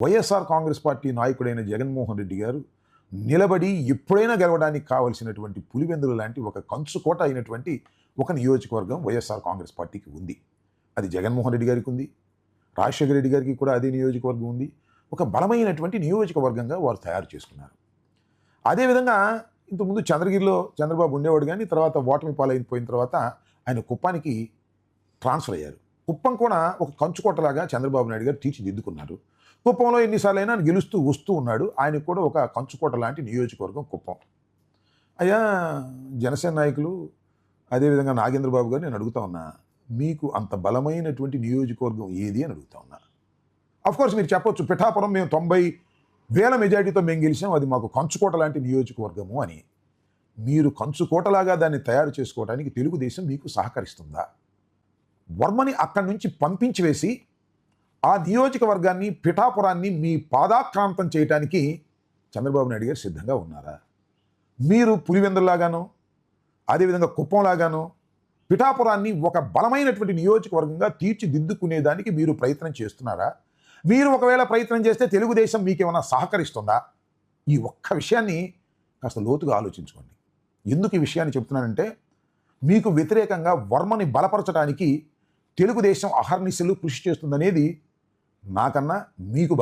YSR Congress party నాయకుడైన జగన్మోహన్ రెడ్డి గారు నిలబడి ఎప్పుడైనా గెలవడానికి కావలసినటువంటి పులివెందులు లాంటి ఒక కంచుకోట అయినటువంటి ఒక నియోజకవర్గం వైఎస్ఆర్ కాంగ్రెస్ పార్టీకి ఉంది. అది జగన్మోహన్ రెడ్డి గారికి ఉంది. రాజశేఖర రెడ్డి గారికి కూడా అదే నియోజకవర్గం ఉంది. ఒక బలమైనటువంటి నియోజకవర్గంగా వారు తయారు చేసుకున్నారు. అదేవిధంగా ఇంతకుముందు చంద్రగిరిలో చంద్రబాబు ఉండేవాడు కానీ తర్వాత ఓటమి పాలైపోయిన తర్వాత ఆయన కుప్పానికి ట్రాన్స్ఫర్ అయ్యారు. కుప్పం కూడా ఒక కంచుకోటలాగా చంద్రబాబు నాయుడు గారు తీర్చిదిద్దుకున్నారు. కుప్పంలో ఎన్నిసార్లు అయినా గెలుస్తూ వస్తూ ఉన్నాడు. ఆయనకు కూడా ఒక కంచుకోట లాంటి నియోజకవర్గం కుప్పం. అయ్యా జనసేన నాయకులు అదేవిధంగా నాగేంద్రబాబు గారు నేను అడుగుతా ఉన్నా మీకు అంత బలమైనటువంటి నియోజకవర్గం ఏది అని అడుగుతా ఉన్నా. కోర్స్ మీరు చెప్పొచ్చు పిఠాపురం మేము తొంభై వేల మెజార్టీతో మేము గెలిచాం అది మాకు కంచుకోట లాంటి నియోజకవర్గము అని. మీరు కంచుకోటలాగా దాన్ని తయారు చేసుకోవడానికి తెలుగుదేశం మీకు సహకరిస్తుందా? వర్మని అక్కడి నుంచి పంపించి వేసి ఆ నియోజకవర్గాన్ని పిఠాపురాన్ని మీ పాదాక్రాంతం చేయటానికి చంద్రబాబు నాయుడు గారు సిద్ధంగా ఉన్నారా? మీరు పులివెందుల్లాగాను అదేవిధంగా కుప్పంలాగాను పిఠాపురాన్ని ఒక బలమైనటువంటి నియోజకవర్గంగా తీర్చిదిద్దుకునేదానికి మీరు ప్రయత్నం చేస్తున్నారా? మీరు ఒకవేళ ప్రయత్నం చేస్తే తెలుగుదేశం మీకేమైనా సహకరిస్తుందా? ఈ ఒక్క విషయాన్ని కాస్త లోతుగా ఆలోచించుకోండి. ఎందుకు ఈ విషయాన్ని చెప్తున్నానంటే మీకు వ్యతిరేకంగా వర్మని బలపరచడానికి తెలుగుదేశం అహర్నిశలు కృషి చేస్తుందనేది నాకన్నా మీకు